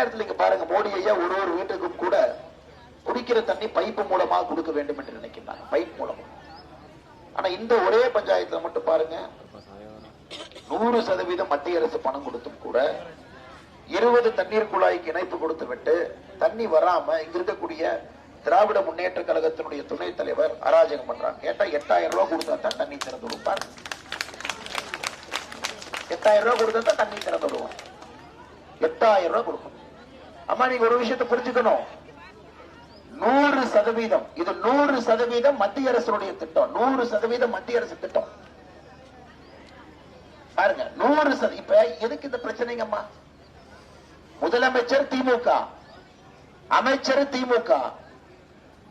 நேரத்தில் இங்க பாருங்க மோடி ஐயா ஒரு ஒரு வீட்டுக்கும் கூட குடிக்கிற தண்ணி பைப்பு மூலமா கொடுக்க வேண்டும் என்று நினைக்கிறாங்க பைப் மூலமா. ஆனா இந்த ஒரே பஞ்சாயத்துல மட்டும் பாருங்க நூறு சதவீதம் மத்திய அரசு பணம் கொடுத்தும் கூட இருபது தண்ணீர் குழாய்க்கு இணைப்பு கொடுத்து விட்டு தண்ணி வராம இங்க இருக்கக்கூடிய திராவிட முன்னேற்ற கழகத்தினுடைய துணைத் தலைவர் அராஜகம் பண்றாங்க கேட்டா எட்டாயிரம் ரூபாய் கொடுத்தா தான் தண்ணி திறந்து கொடுப்பார் எட்டாயிரம் ரூபாய் கொடுத்தா தான் தண்ணி திறந்து விடுவோம் எட்டாயிரம் ரூபாய் கொடுக்கணும். அம்மா நீங்க ஒரு விஷயத்தை புரிஞ்சுக்கணும். நூறு சதவீதம். இது நூறு சதவீதம் மத்திய அரசுடைய திட்டம். நூறு சதவீதம் மத்திய அரசு திட்டம். பாருங்க நூறு இப்ப எதுக்கு இந்த பிரச்சனைங்கம்மா முதலமைச்சர் திமுக. அமைச்சர் திமுக.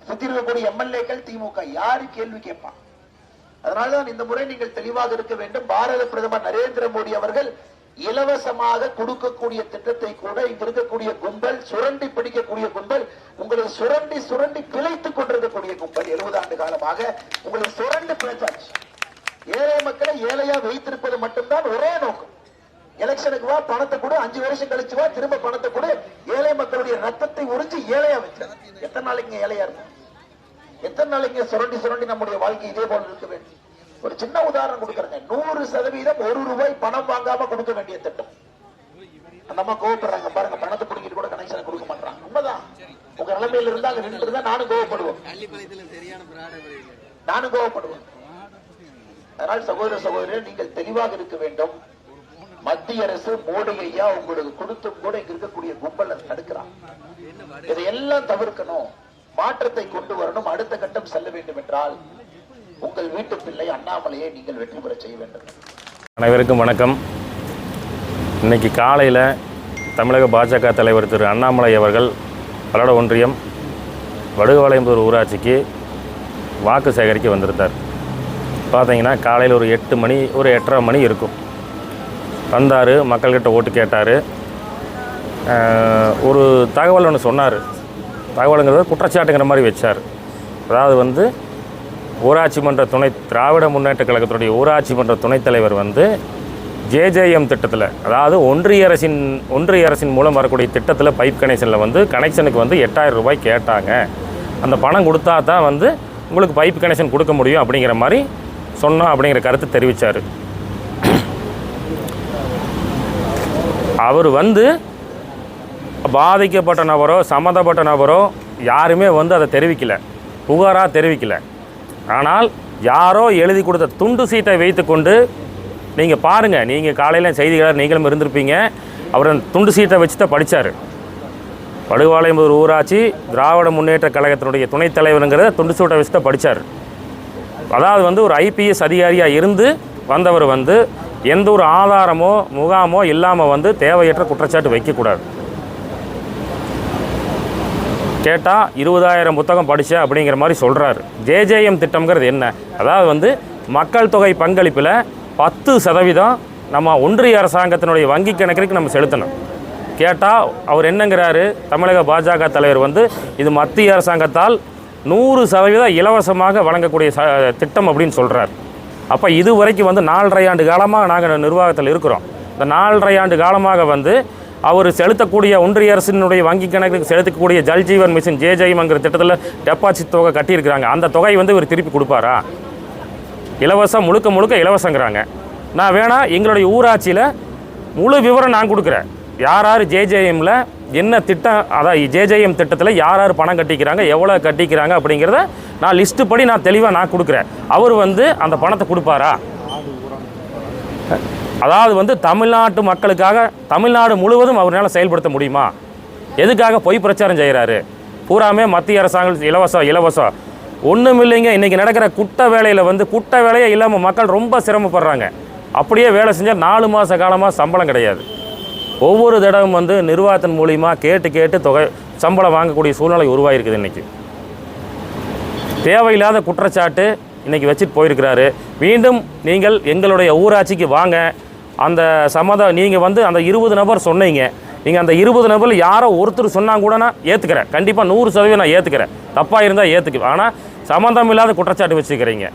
சுத்தி இருக்கக்கூடிய எம்எல்ஏக்கள் திமுக. யாரு கேள்வி கேட்பான் அதனாலதான் இந்த முறை நீங்கள் தெளிவாக இருக்க வேண்டும். பாரத பிரதமர் நரேந்திர மோடி அவர்கள் இலவசமாக கொடுக்கக்கூடிய திட்டத்தை கூட இங்க இருக்கக்கூடிய கும்பல் சுரண்டி பிடிக்கக்கூடிய கும்பல் உங்களை சுரண்டி சுரண்டி பிழைத்துக் கொண்டிருக்கக்கூடிய கும்பல். எழுபது ஆண்டு காலமாக உங்களை சுரண்டி பிழைச்சாச்சு. ஏழை மக்களை ஏழையா வைத்திருப்பது மட்டும்தான் ஒரே நோக்கம். எலெக்ஷனுக்கு வா பணத்தை கொடு அஞ்சு வருஷம் கழிச்சு வா திரும்ப பணத்தை கொடு. ஏழை மக்களுடைய ரத்தத்தை உறிஞ்சு ஏழையா வச்சு எத்தனை நாளைக்கு ஏழையா இருக்கும் எத்தனை நாளைக்கு சுரண்டி சுரண்டி நம்முடைய வாழ்க்கை இதே போல இருக்க வேண்டும்? ஒரு சின்ன உதாரணம் கொடுக்கறேங்க. நூறு சதவீதம் ஒரு ரூபாய் பணம் வாங்காம கொடுக்க வேண்டிய திட்டம். அந்த அம்மா கோவப்படுறாங்க. பாருங்க பணத்தை பிடிக்கிட்டு கூட கனெக்ஷன் கொடுக்க மாட்டாங்க உண்மைதான். உங்க நிலைமையில இருந்தா அங்க நின்று இருந்தா நானும் கோவப்படுவேன். நானும் கோவப்படுவேன். அதனால் சகோதர சகோதரர் நீங்கள் தெளிவாக இருக்க வேண்டும். மத்திய அரசு மோடி ஐயா உங்களுக்கு கொடுத்தும் கூட இங்க இருக்கக்கூடிய கும்பல் தடுக்கிறான். இதையெல்லாம் தவிர்க்கணும். மாற்றத்தை கொண்டு வரணும். அடுத்த கட்டம் செல்ல வேண்டும் என்றால் உங்கள் வீட்டு பிள்ளை அண்ணாமலையை நீங்கள் வெற்றி பெற செய்ய வேண்டும். அனைவருக்கும் வணக்கம். இன்னைக்கு காலையில் தமிழக பாஜக தலைவர் திரு அண்ணாமலை அவர்கள் பல்லட ஒன்றியம் வடுகவாளையம்பூர் ஊராட்சிக்கு வாக்கு சேகரிக்க வந்திருந்தார். பார்த்தீங்கன்னா காலையில் ஒரு எட்டு மணி ஒரு எட்டரை மணி இருக்கும். வந்தார் மக்கள்கிட்ட ஓட்டு கேட்டார். ஒரு தகவல் ஒன்று சொன்னார். தகவலுங்கிறத குற்றச்சாட்டுங்கிற மாதிரி வச்சார். அதாவது வந்து ஊராட்சி மன்ற துணை திராவிட முன்னேற்ற கழகத்துடைய ஊராட்சி மன்ற துணைத் தலைவர் வந்து ஜேஜேஎம் திட்டத்தில் அதாவது ஒன்றிய அரசின் ஒன்றிய அரசின் மூலம் வரக்கூடிய திட்டத்தில் பைப் கனெக்ஷனில் வந்து கனெக்ஷனுக்கு வந்து எட்டாயிரம் ரூபாய் கேட்டாங்க. அந்த பணம் கொடுத்தா தான் வந்து உங்களுக்கு பைப் கனெக்ஷன் கொடுக்க முடியும் அப்படிங்கிற மாதிரி சொன்னோம் அப்படிங்கிற கருத்து தெரிவித்தார் அவர் வந்து பாதிக்கப்பட்ட நபரோ சம்மந்தப்பட்ட நபரோ யாருமே வந்து அதை தெரிவிக்கலை. புகாராக தெரிவிக்கலை. ஆனால் யாரோ எழுதி கொடுத்த துண்டு சீட்டை வைத்துக்கொண்டு நீங்கள் பாருங்கள் நீங்கள் காலையில் செய்திகளாக நீங்களும் இருந்திருப்பீங்க. அவர் அந்த துண்டு சீட்டை வச்சு தான் படித்தார் படுவாளையம்பூர் ஊராட்சி திராவிட முன்னேற்ற கழகத்தினுடைய துணைத் தலைவருங்கிறத துண்டு சீட்டை வச்சு தான் படித்தார் அதாவது வந்து ஒரு ஐபிஎஸ் அதிகாரியாக இருந்து வந்தவர் வந்து எந்த ஒரு ஆதாரமோ முகாமோ இல்லாமல் வந்து தேவையற்ற குற்றச்சாட்டு வைக்கக்கூடாது. கேட்டால் இருபதாயிரம் புத்தகம் படித்தேன் அப்படிங்கிற மாதிரி சொல்கிறாரு ஜேஜேஎம் திட்டம்ங்கிறது என்ன? அதாவது வந்து மக்கள் தொகை பங்களிப்பில் பத்து சதவீதம் நம்ம ஒன்றிய அரசாங்கத்தினுடைய வங்கி கணக்கிற்கு நம்ம செலுத்தணும். கேட்டால் அவர் என்னங்கிறாரு? தமிழக பாஜக தலைவர் வந்து இது மத்திய அரசாங்கத்தால் நூறு சதவீதம் இலவசமாக வழங்கக்கூடிய ச திட்டம் அப்படின்னு சொல்கிறார் அப்போ இது வரைக்கும் வந்து நாலரை ஆண்டு காலமாக நாங்கள் நிர்வாகத்தில் இருக்கிறோம். இந்த நாலரை ஆண்டு காலமாக வந்து அவர் செலுத்தக்கூடிய ஒன்றிய அரசினுடைய வங்கி கணக்குக்கு செலுத்தக்கூடிய ஜல்ஜீவன் மிஷின் மிஷன் திட்டத்தில் டெபாசிட் தொகை கட்டியிருக்கிறாங்க. அந்த தொகை வந்து இவர் திருப்பி கொடுப்பாரா? இலவசம் முழுக்க முழுக்க இலவசங்கிறாங்க. நான் வேணால் எங்களுடைய ஊராட்சியில் முழு விவரம் நான் கொடுக்குறேன். யார் யார் ஜேஜேஎம்மில் என்ன திட்டம் அதான் ஜேஜேஎம் திட்டத்தில் யார் யார் பணம் கட்டிக்கிறாங்க எவ்வளோ கட்டிக்கிறாங்க அப்படிங்கிறத நான் லிஸ்ட்டு படி நான் தெளிவாக நான் கொடுக்குறேன். அவர் வந்து அந்த பணத்தை கொடுப்பாரா? அதாவது வந்து தமிழ்நாட்டு மக்களுக்காக தமிழ்நாடு முழுவதும் அவரால் செயல்படுத்த முடியுமா? எதுக்காக பொய் பிரச்சாரம் செய்கிறாரு? பூராமே மத்திய அரசாங்கம் இலவசம் இலவசம். ஒன்றும் இல்லைங்க இன்றைக்கி நடக்கிற குட்ட வேலையில் வந்து குட்ட வேலையே இல்லாமல் மக்கள் ரொம்ப சிரமப்படுறாங்க. அப்படியே வேலை செஞ்சால் நாலு மாத காலமாக சம்பளம் கிடையாது. ஒவ்வொரு தடவும் வந்து நிர்வாகத்தின் மூலிமா கேட்டு கேட்டு தொகை சம்பளம் வாங்கக்கூடிய சூழ்நிலை உருவாகிருக்குது இன்றைக்கி தேவையில்லாத குற்றச்சாட்டு இன்றைக்கி வச்சுட்டு போயிருக்கிறாரு. மீண்டும் நீங்கள் எங்களுடைய ஊராட்சிக்கு வாங்க. அந்த சம்மத நீங்கள் வந்து அந்த இருபது நபர் சொன்னீங்க. நீங்கள் அந்த இருபது நபரில் யாரோ ஒருத்தர் சொன்னாங்க கூட நான் ஏற்றுக்கிறேன் கண்டிப்பாக நூறு சதவீதம் நான் ஏற்றுக்கிறேன் தப்பாக இருந்தால் ஏற்றுக்குவேன் ஆனால் சம்மந்தம் இல்லாத குற்றச்சாட்டு வச்சுக்கிறீங்க.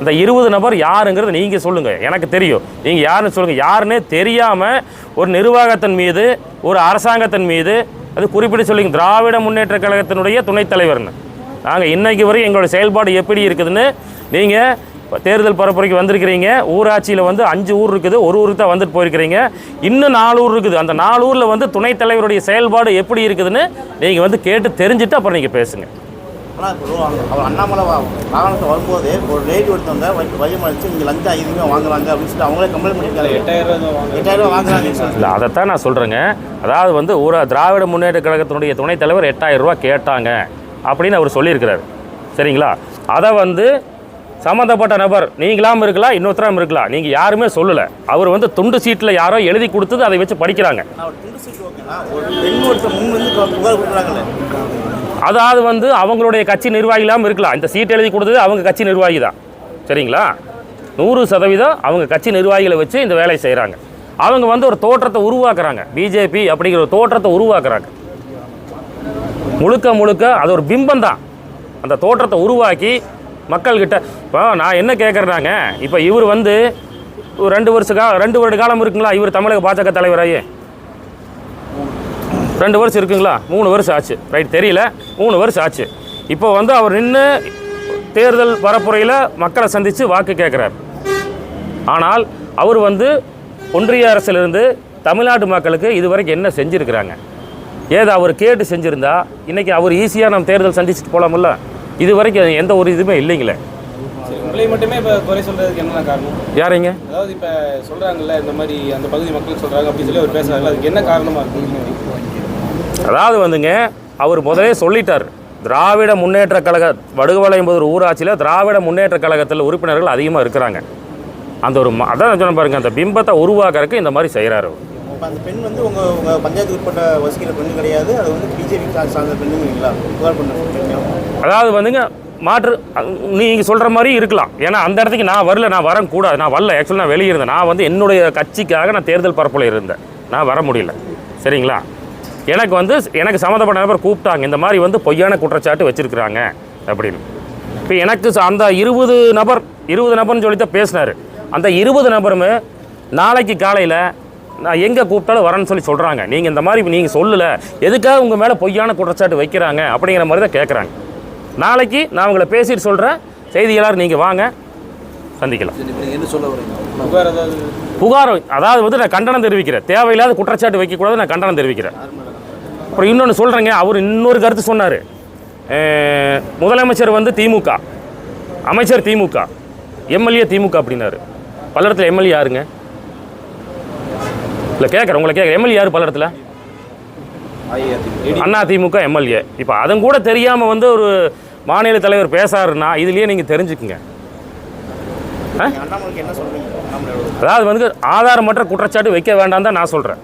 இந்த இருபது நபர் யாருங்கிறது நீங்கள் சொல்லுங்கள் எனக்கு தெரியும். நீங்கள் யாருன்னு சொல்லுங்கள் யாருன்னே தெரியாமல் ஒரு நிர்வாகத்தின் மீது ஒரு அரசாங்கத்தின் மீது அது குறிப்பிட்டு சொல்லிங்க. திராவிட முன்னேற்ற கழகத்தினுடைய துணைத் தலைவர்னு. நாங்கள் இன்றைக்கு வரை எங்களோட செயல்பாடு எப்படி இருக்குதுன்னு நீங்கள் தேர்தல் பரப்புரைக்கு வந்திருக்கிறீங்க. ஊராட்சியில் வந்து அஞ்சு ஊர் இருக்குது. ஒரு ஊருக்கு தான் வந்துட்டு போயிருக்கிறீங்க. இன்னும் நாலு ஊர் இருக்குது. அந்த நாலு ஊரில் வந்து துணைத் தலைவருடைய செயல்பாடு எப்படி இருக்குதுன்னு நீங்கள் வந்து கேட்டு தெரிஞ்சுட்டு அப்புறம் நீங்கள் பேசுங்க. ஆனால் இப்போ அவர் அண்ணாமலை வாகனத்தை வரும்போது ஒரு லேடி ஒருத்தவங்க வ- வழிமறிச்சு இங்கே லஞ்சம் அதிகமாக வாங்குறாங்க அப்படின்னு சொல்லிட்டு அவங்களே கம்ப்ளைண்ட் பண்ணியிருக்காங்க எட்டாயிரம் எட்டாயிரம் ரூபா சொல்லி இல்லை அதைத்தான் நான் சொல்கிறேங்க அதாவது வந்து ஊரா திராவிட முன்னேற்ற கழகத்தினுடைய துணைத் தலைவர் எட்டாயிரம் ரூபாய் கேட்டாங்க அப்படின்னு அவர் சொல்லியிருக்கிறார். சரிங்களா? அதை வந்து சம்மந்தப்பட்ட நபர் நீங்களாம் இருக்கலாம் இன்னொருத்தராம் இருக்கலாம். நீங்கள் யாருமே சொல்லலை. அவர் வந்து துண்டு சீட்டில் யாரோ எழுதி கொடுத்தது அதை வச்சு படிக்கிறாங்க. வந்து அதாவது வந்து அவங்களுடைய கட்சி நிர்வாகிலாம் இருக்கலாம். இந்த சீட் எழுதி கொடுத்தது அவங்க கட்சி நிர்வாகி தான். சரிங்களா? நூறு சதவீதம் அவங்க கட்சி நிர்வாகிகளை வச்சு இந்த வேலையை செய்கிறாங்க அவங்க வந்து ஒரு தோற்றத்தை உருவாக்குறாங்க. பிஜேபி அப்படிங்கிற ஒரு தோற்றத்தை உருவாக்குறாங்க. முழுக்க முழுக்க அது ஒரு பிம்பம் தான். அந்த தோற்றத்தை உருவாக்கி மக்கள்கிட்ட இப்போ நான் என்ன கேட்குறாங்க இப்போ இவர் வந்து ஒரு ரெண்டு வருஷ கா ரெண்டு வருட காலம் இருக்குங்களா? இவர் தமிழக பாஜக தலைவராகி ரெண்டு வருஷம் இருக்குங்களா? மூணு வருஷம் ஆச்சு. ரைட் தெரியல. மூணு வருஷம் ஆச்சு. இப்போ வந்து அவர் நின்று தேர்தல் வரப்புறையில் மக்களை சந்தித்து வாக்கு கேட்குறார் ஆனால் அவர் வந்து ஒன்றிய அரசிலிருந்து தமிழ்நாட்டு மக்களுக்கு இதுவரைக்கும் என்ன செஞ்சுருக்கிறாங்க? ஏதோ அவர் கேட்டு செஞ்சுருந்தா இன்றைக்கி அவர் ஈஸியாக நம்ம தேர்தல் சந்திச்சுட்டு போகலாமில்ல இது வரைக்கும் எந்த ஒரு இதுவுமே இல்லைங்களே. சரி உங்களை மட்டுமே இப்போ குறை சொல்றதுக்கு என்ன காரணம்? யாரைங்க? அதாவது இப்போ சொல்றாங்கல்ல இந்த மாதிரி அந்த பகுதி மக்கள் சொல்றாங்க அப்படின்னு சொல்லி அவர் பேசுறாங்க அதுக்கு என்ன காரணமா இருக்கு? அதாவது வந்துங்க அவர் முதலே சொல்லிட்டார். திராவிட முன்னேற்ற கழக வடுகவளையம்பது ஊராட்சியில் திராவிட முன்னேற்ற கழகத்தில் உறுப்பினர்கள் அதிகமாக இருக்கிறாங்க. அந்த ஒரு ம- அதான் சொன்ன பாருங்க அந்த பிம்பத்தை உருவாக்குறதுக்கு இந்த மாதிரி செய்கிறாரு இப்போ அந்த பெண் வந்து உங்கள் உங்கள் பஞ்சாயத்து உட்பட்ட வசிக்கிற பெண்ணு கிடையாது அது வந்து பிஜேபி சார்ந்த பெண்ணுங்களா புகார் பெண்ணு அதாவது வந்துங்க மாற்று நீங்கள் சொல்கிற மாதிரி இருக்கலாம். ஏன்னா அந்த இடத்துக்கு நான் வரல நான் வரக்கூடாது. நான் வரல. ஆக்சுவலாக நான் வெளியே இருந்தேன். நான் வந்து என்னுடைய கட்சிக்காக நான் தேர்தல் பரப்புல இருந்தேன். நான் வர முடியல. சரிங்களா? எனக்கு வந்து எனக்கு சம்மந்தப்பட்ட நபர் கூப்பிட்டாங்க. இந்த மாதிரி வந்து பொய்யான குற்றச்சாட்டு வச்சுருக்குறாங்க அப்படின்னு. இப்போ எனக்கு ச- அந்த இருபது நபர் இருபது நபர்னு சொல்லி தான் பேசினார். அந்த இருபது நபருமே நாளைக்கு காலையில் நான் எங்கே கூப்பிட்டாலும் வரேன்னு சொல்லி சொல்கிறாங்க நீங்கள் இந்த மாதிரி நீங்கள் சொல்லலை. எதுக்காக உங்கள் மேலே பொய்யான குற்றச்சாட்டு வைக்கிறாங்க அப்படிங்கிற மாதிரி தான் கேட்குறாங்க நாளைக்கு நான் உங்களை பேசிட்டு சொல்கிறேன் செய்தியாளர் நீங்கள் வாங்க. சந்திக்கலாம். என்ன சொல்ல வரீங்க? புகார் அதாவது புகார் அதாவது வந்து நான் கண்டனம் தெரிவிக்கிறேன். தேவையில்லாத குற்றச்சாட்டு வைக்கக்கூடாது நான் கண்டனம் தெரிவிக்கிறேன். அப்புறம் இன்னொன்று சொல்கிறேங்க அவர் இன்னொரு கருத்து சொன்னார். முதலமைச்சர் வந்து திமுக. அமைச்சர் திமுக. எம்எல்ஏ திமுக அப்படின்னாரு. பல்லடத்தில் எம்எல்ஏ யாருங்க? இல்லை கேட்குறேன் உங்களை கேட்குறேன் எம்எல்ஏ யார் பல்லடத்தில்? அண்ணா திமுக எம்எல்ஏ. இப்போ அதுவும் கூட தெரியாமல் வந்து ஒரு மாநில தலைவர் பேசாருன்னா இதுலேயே நீங்கள் தெரிஞ்சுக்குங்க. அதாவது வந்து ஆதாரமற்ற குற்றச்சாட்டு வைக்க வேண்டாம் தான் நான் சொல்கிறேன்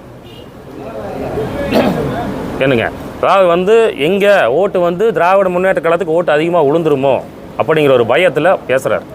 என்னங்க? அதாவது வந்து எங்கே ஓட்டு வந்து திராவிட முன்னேற்ற கழகத்துக்கு ஓட்டு அதிகமாக விழுந்துருமோ அப்படிங்கிற ஒரு பயத்தில் பேசுகிறார்